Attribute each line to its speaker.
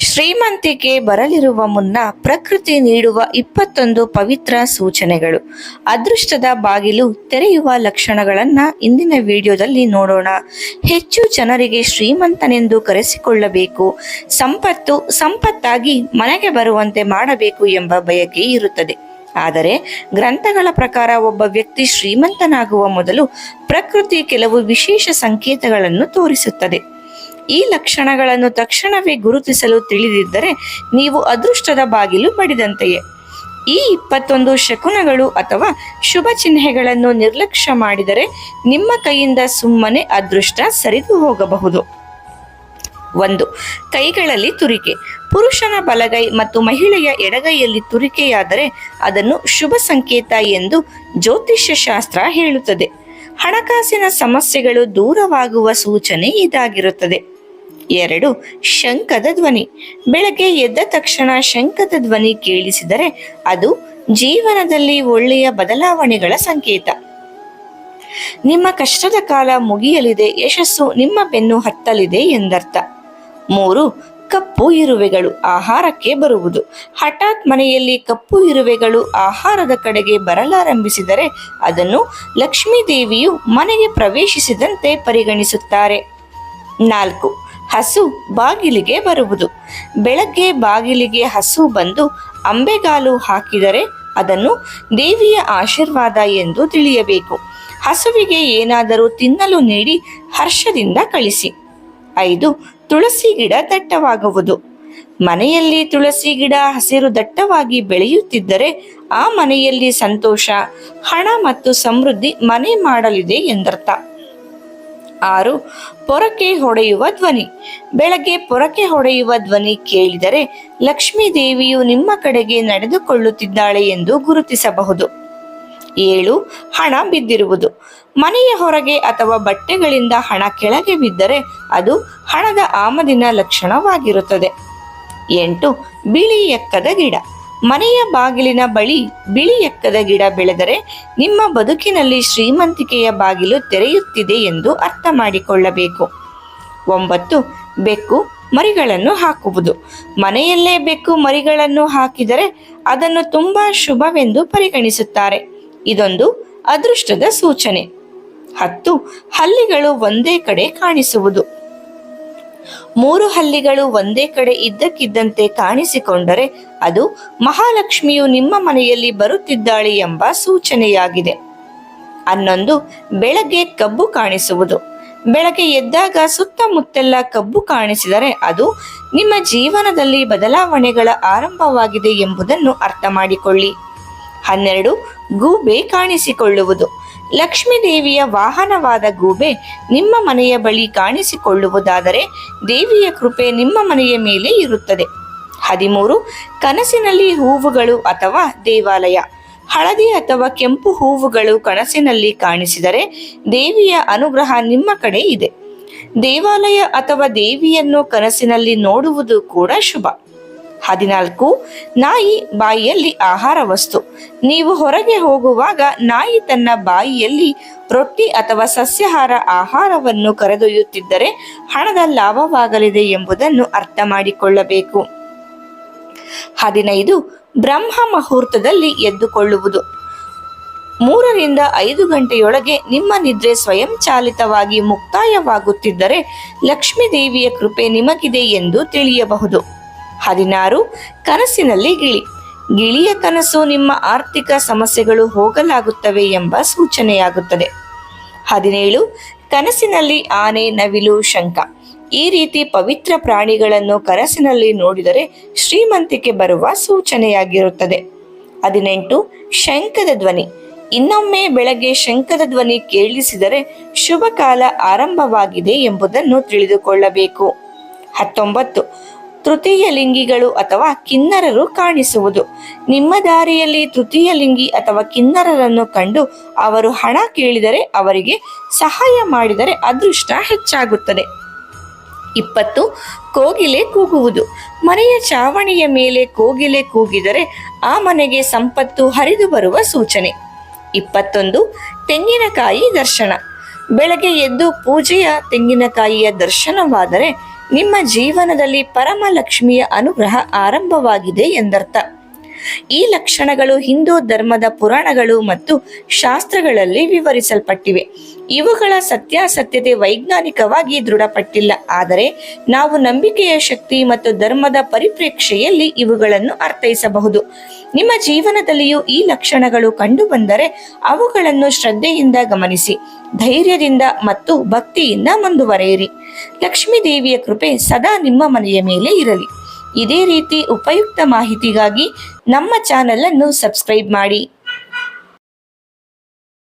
Speaker 1: ಶ್ರೀಮಂತಿಕೆ ಬರಲಿರುವ ಮುನ್ನ ಪ್ರಕೃತಿ ನೀಡುವ ಇಪ್ಪತ್ತೊಂದು ಪವಿತ್ರ ಸೂಚನೆಗಳು. ಅದೃಷ್ಟದ ಬಾಗಿಲು ತೆರೆಯುವ ಲಕ್ಷಣಗಳನ್ನು ಇಂದಿನ ವಿಡಿಯೋದಲ್ಲಿ ನೋಡೋಣ. ಹೆಚ್ಚು ಜನರಿಗೆ ಶ್ರೀಮಂತನೆಂದು ಕರೆಸಿಕೊಳ್ಳಬೇಕು. ಸಂಪತ್ತು, ಸಂಪತ್ತಾಗಿ ಮನೆಗೆ ಬರುವಂತೆ ಮಾಡಬೇಕು ಎಂಬ ಬಯಕೆ ಇರುತ್ತದೆ. ಆದರೆ ಗ್ರಂಥಗಳ ಪ್ರಕಾರ ಒಬ್ಬ ವ್ಯಕ್ತಿ ಶ್ರೀಮಂತನಾಗುವ ಮೊದಲು ಪ್ರಕೃತಿ ಕೆಲವು ವಿಶೇಷ ಸಂಕೇತಗಳನ್ನು ತೋರಿಸುತ್ತದೆ. ಈ ಲಕ್ಷಣಗಳನ್ನು ತಕ್ಷಣವೇ ಗುರುತಿಸಲು ತಿಳಿದಿದ್ದರೆ ನೀವು ಅದೃಷ್ಟದ ಬಾಗಿಲು ಬಡಿದಂತೆಯೇ ಈ ಇಪ್ಪತ್ತೊಂದು ಶಕುನಗಳು ಅಥವಾ ಶುಭ ಚಿಹ್ನೆಗಳನ್ನು ನಿರ್ಲಕ್ಷ್ಯ ಮಾಡಿದರೆ ನಿಮ್ಮ ಕೈಯಿಂದ ಸುಮ್ಮನೆ ಅದೃಷ್ಟ ಸರಿದು ಹೋಗಬಹುದು. ಒಂದು, ಕೈಗಳಲ್ಲಿ ತುರಿಕೆ. ಪುರುಷನ ಬಲಗೈ ಮತ್ತು ಮಹಿಳೆಯ ಎಡಗೈಯಲ್ಲಿ ತುರಿಕೆಯಾದರೆ ಅದನ್ನು ಶುಭ ಸಂಕೇತ ಎಂದು ಜ್ಯೋತಿಷ್ಯ ಶಾಸ್ತ್ರ ಹೇಳುತ್ತದೆ. ಹಣಕಾಸಿನ ಸಮಸ್ಯೆಗಳು ದೂರವಾಗುವ ಸೂಚನೆ ಇದಾಗಿರುತ್ತದೆ. ಎರಡು ಶಂಕದ ಧ್ವನಿ. ಬೆಳಗ್ಗೆ ಎದ್ದ ತಕ್ಷಣ ಶಂಕದ ಧ್ವನಿ ಕೇಳಿಸಿದರೆ ಅದು ಜೀವನದಲ್ಲಿ ಒಳ್ಳೆಯ ಬದಲಾವಣೆಗಳ ಸಂಕೇತ. ನಿಮ್ಮ ಕಷ್ಟದ ಕಾಲ ಮುಗಿಯಲಿದೆ, ಯಶಸ್ಸು ನಿಮ್ಮ ಬೆನ್ನು ಹತ್ತಲಿದೆ ಎಂದರ್ಥ. ಮೂರು, ಕಪ್ಪು ಇರುವೆಗಳು ಆಹಾರಕ್ಕೆ ಬರುವುದು. ಹಠಾತ್ ಮನೆಯಲ್ಲಿ ಕಪ್ಪು ಇರುವೆಗಳು ಆಹಾರದ ಕಡೆಗೆ ಬರಲಾರಂಭಿಸಿದರೆ ಅದನ್ನು ಲಕ್ಷ್ಮೀ ದೇವಿಯು ಮನೆಗೆ ಪ್ರವೇಶಿಸಿದಂತೆ ಪರಿಗಣಿಸುತ್ತಾರೆ. ನಾಲ್ಕು ಹಸು ಬಾಗಿಲಿಗೆ ಬರುವುದು. ಬೆಳಗ್ಗೆ ಬಾಗಿಲಿಗೆ ಹಸು ಬಂದು ಅಂಬೆಗಾಲು ಹಾಕಿದರೆ ಅದನ್ನು ದೇವಿಯ ಆಶೀರ್ವಾದ ಎಂದು ತಿಳಿಯಬೇಕು. ಹಸುವಿಗೆ ಏನಾದರೂ ತಿನ್ನಲು ನೀಡಿ ಹರ್ಷದಿಂದ ಕಳಿಸಿ. ಐದು, ತುಳಸಿ ಗಿಡ ದಟ್ಟವಾಗುವುದು. ಮನೆಯಲ್ಲಿ ತುಳಸಿ ಗಿಡ ಹಸಿರು ದಟ್ಟವಾಗಿ ಬೆಳೆಯುತ್ತಿದ್ದರೆ ಆ ಮನೆಯಲ್ಲಿ ಸಂತೋಷ, ಹಣ ಮತ್ತು ಸಮೃದ್ಧಿ ಮನೆ ಮಾಡಲಿದೆ ಎಂದರ್ಥ. ಆರು, ಪೊರಕೆ ಹೊಡೆಯುವ ಧ್ವನಿ. ಬೆಳಗ್ಗೆ ಪೊರಕೆ ಹೊಡೆಯುವ ಧ್ವನಿ ಕೇಳಿದರೆ ಲಕ್ಷ್ಮೀ ದೇವಿಯು ನಿಮ್ಮ ಕಡೆಗೆ ನಡೆದುಕೊಳ್ಳುತ್ತಿದ್ದಾಳೆ ಎಂದು ಗುರುತಿಸಬಹುದು. ಏಳು, ಹಣ ಬಿದ್ದಿರುವುದು. ಮನೆಯ ಹೊರಗೆ ಅಥವಾ ಬಟ್ಟೆಗಳಿಂದ ಹಣ ಕೆಳಗೆ ಬಿದ್ದರೆ ಅದು ಹಣದ ಆಮದಿನ ಲಕ್ಷಣವಾಗಿರುತ್ತದೆ. ಎಂಟು, ಬಿಳಿ ಎಕ್ಕದ ಗಿಡ. ಮನೆಯ ಬಾಗಿಲಿನ ಬಳಿ ಬಿಳಿ ಎಕ್ಕದ ಗಿಡ ಬೆಳೆದರೆ ನಿಮ್ಮ ಬದುಕಿನಲ್ಲಿ ಶ್ರೀಮಂತಿಕೆಯ ಬಾಗಿಲು ತೆರೆಯುತ್ತಿದೆ ಎಂದು ಅರ್ಥ ಮಾಡಿಕೊಳ್ಳಬೇಕು. ಒಂಬತ್ತು, ಬೆಕ್ಕು ಮರಿಗಳನ್ನು ಹಾಕುವುದು. ಮನೆಯಲ್ಲೇ ಬೆಕ್ಕು ಮರಿಗಳನ್ನು ಹಾಕಿದರೆ ಅದನ್ನು ತುಂಬಾ ಶುಭವೆಂದು ಪರಿಗಣಿಸುತ್ತಾರೆ. ಇದೊಂದು ಅದೃಷ್ಟದ ಸೂಚನೆ. ಹತ್ತು, ಹಲ್ಲಿಗಳು ಒಂದೇ ಕಡೆ ಕಾಣಿಸುವುದು. ಮೂರು ಹಲ್ಲಿಗಳು ಒಂದೇ ಕಡೆ ಇದ್ದಕ್ಕಿದ್ದಂತೆ ಕಾಣಿಸಿಕೊಂಡರೆ ಅದು ಮಹಾಲಕ್ಷ್ಮಿಯು ನಿಮ್ಮ ಮನೆಯಲ್ಲಿ ಬರುತ್ತಿದ್ದಾಳೆ ಎಂಬ ಸೂಚನೆಯಾಗಿದೆ. ಹನ್ನೊಂದು ಬೆಳಗ್ಗೆ ಕಬ್ಬು ಕಾಣಿಸುವುದು. ಬೆಳಗ್ಗೆ ಎದ್ದಾಗ ಸುತ್ತಮುತ್ತೆಲ್ಲ ಕಬ್ಬು ಕಾಣಿಸಿದರೆ ಅದು ನಿಮ್ಮ ಜೀವನದಲ್ಲಿ ಬದಲಾವಣೆಗಳ ಆರಂಭವಾಗಿದೆ ಎಂಬುದನ್ನು ಅರ್ಥ ಮಾಡಿಕೊಳ್ಳಿ. ಹನ್ನೆರಡು ಗೂಬೆ ಕಾಣಿಸಿಕೊಳ್ಳುವುದು. ಲಕ್ಷ್ಮೀ ದೇವಿಯ ವಾಹನವಾದ ಗೂಬೆ ನಿಮ್ಮ ಮನೆಯ ಬಳಿ ಕಾಣಿಸಿಕೊಳ್ಳುವುದಾದರೆ ದೇವಿಯ ಕೃಪೆ ನಿಮ್ಮ ಮನೆಯ ಮೇಲೆ ಇರುತ್ತದೆ. ಹದಿಮೂರು ಕನಸಿನಲ್ಲಿ ಹೂವುಗಳು ಅಥವಾ ದೇವಾಲಯ. ಹಳದಿ ಅಥವಾ ಕೆಂಪು ಹೂವುಗಳು ಕನಸಿನಲ್ಲಿ ಕಾಣಿಸಿದರೆ ದೇವಿಯ ಅನುಗ್ರಹ ನಿಮ್ಮ ಕಡೆ ಇದೆ. ದೇವಾಲಯ ಅಥವಾ ದೇವಿಯನ್ನು ಕನಸಿನಲ್ಲಿ ನೋಡುವುದು ಕೂಡ ಶುಭ. ಹದಿನಾಲ್ಕು, ನಾಯಿ ಬಾಯಿಯಲ್ಲಿ ಆಹಾರ ವಸ್ತು. ನೀವು ಹೊರಗೆ ಹೋಗುವಾಗ ನಾಯಿ ತನ್ನ ಬಾಯಿಯಲ್ಲಿ ರೊಟ್ಟಿ ಅಥವಾ ಸಸ್ಯಾಹಾರ ಆಹಾರವನ್ನು ಕರೆದೊಯ್ಯುತ್ತಿದ್ದರೆ ಹಣದ ಲಾಭವಾಗಲಿದೆ ಎಂಬುದನ್ನು ಅರ್ಥ ಮಾಡಿಕೊಳ್ಳಬೇಕು. ಹದಿನೈದು, ಬ್ರಹ್ಮ ಮುಹೂರ್ತದಲ್ಲಿ ಎದ್ದುಕೊಳ್ಳುವುದು. ಮೂರರಿಂದ ಐದು ಗಂಟೆಯೊಳಗೆ ನಿಮ್ಮ ನಿದ್ರೆ ಸ್ವಯಂಚಾಲಿತವಾಗಿ ಮುಕ್ತಾಯವಾಗುತ್ತಿದ್ದರೆ ಲಕ್ಷ್ಮೀ ದೇವಿಯ ಕೃಪೆ ನಿಮಗಿದೆ ಎಂದು ತಿಳಿಯಬಹುದು. ಹದಿನಾರು ಕನಸಿನಲ್ಲಿ ಗಿಳಿ. ಗಿಳಿಯ ಕನಸು ನಿಮ್ಮ ಆರ್ಥಿಕ ಸಮಸ್ಯೆಗಳು ಹೋಗಲಾಗುತ್ತವೆ ಎಂಬ ಸೂಚನೆಯಾಗುತ್ತದೆ. ಹದಿನೇಳು ಕನಸಿನಲ್ಲಿ ಆನೆ, ನವಿಲು, ಶಂಖ. ಈ ರೀತಿ ಪವಿತ್ರ ಪ್ರಾಣಿಗಳನ್ನು ಕನಸಿನಲ್ಲಿ ನೋಡಿದರೆ ಶ್ರೀಮಂತಿಕೆ ಬರುವ ಸೂಚನೆಯಾಗಿರುತ್ತದೆ. ಹದಿನೆಂಟು ಶಂಖದ ಧ್ವನಿ. ಇನ್ನೊಮ್ಮೆ ಬೆಳಗ್ಗೆ ಶಂಖದ ಧ್ವನಿ ಕೇಳಿಸಿದರೆ ಶುಭ ಕಾಲ ಆರಂಭವಾಗಿದೆ ಎಂಬುದನ್ನು ತಿಳಿದುಕೊಳ್ಳಬೇಕು. ಹತ್ತೊಂಬತ್ತು ತೃತೀಯ ಲಿಂಗಿಗಳು ಅಥವಾ ಕಿನ್ನರರು ಕಾಣಿಸುವುದು. ನಿಮ್ಮ ದಾರಿಯಲ್ಲಿ ತೃತೀಯ ಲಿಂಗಿ ಅಥವಾ ಕಿನ್ನರರನ್ನು ಕಂಡು ಅವರು ಹಣ ಕೇಳಿದರೆ ಅವರಿಗೆ ಸಹಾಯ ಮಾಡಿದರೆ ಅದೃಷ್ಟ ಹೆಚ್ಚಾಗುತ್ತದೆ. ಇಪ್ಪತ್ತು, ಕೋಗಿಲೆ ಕೂಗುವುದು. ಮನೆಯ ಚಾವಣಿಯ ಮೇಲೆ ಕೋಗಿಲೆ ಕೂಗಿದರೆ ಆ ಮನೆಗೆ ಸಂಪತ್ತು ಹರಿದು ಬರುವ ಸೂಚನೆ. ಇಪ್ಪತ್ತೊಂದು, ತೆಂಗಿನಕಾಯಿ ದರ್ಶನ. ಬೆಳಗ್ಗೆ ಎದ್ದು ಪೂಜೆಯ ತೆಂಗಿನಕಾಯಿಯ ದರ್ಶನವಾದರೆ ನಿಮ್ಮ ಜೀವನದಲ್ಲಿ ಪರಮಲಕ್ಷ್ಮಿಯ ಅನುಗ್ರಹ ಆರಂಭವಾಗಿದೆ ಎಂದರ್ಥ. ಈ ಲಕ್ಷಣಗಳು ಹಿಂದೂ ಧರ್ಮದ ಪುರಾಣಗಳು ಮತ್ತು ಶಾಸ್ತ್ರಗಳಲ್ಲಿ ವಿವರಿಸಲ್ಪಟ್ಟಿವೆ. ಇವುಗಳ ಸತ್ಯಾಸತ್ಯತೆ ವೈಜ್ಞಾನಿಕವಾಗಿ ದೃಢಪಟ್ಟಿಲ್ಲ. ಆದರೆ ನಾವು ನಂಬಿಕೆಯ ಶಕ್ತಿ ಮತ್ತು ಧರ್ಮದ ಪರಿಪ್ರೇಕ್ಷೆಯಲ್ಲಿ ಇವುಗಳನ್ನು ಅರ್ಥೈಸಬಹುದು. ನಿಮ್ಮ ಜೀವನದಲ್ಲಿಯೂ ಈ ಲಕ್ಷಣಗಳು ಕಂಡುಬಂದರೆ ಅವುಗಳನ್ನು ಶ್ರದ್ಧೆಯಿಂದ ಗಮನಿಸಿ, ಧೈರ್ಯದಿಂದ ಮತ್ತು ಭಕ್ತಿಯಿಂದ ಮುಂದುವರೆಯಿರಿ. ಲಕ್ಷ್ಮೀ ದೇವಿಯ ಕೃಪೆ ಸದಾ ನಿಮ್ಮ ಮನೆಯ ಮೇಲೆ ಇರಲಿ. ಇದೇ ರೀತಿ ಉಪಯುಕ್ತ ಮಾಹಿತಿಗಾಗಿ ನಮ್ಮ ಚಾನೆಲ್ ಅನ್ನು ಸಬ್ಸ್ಕ್ರೈಬ್ ಮಾಡಿ.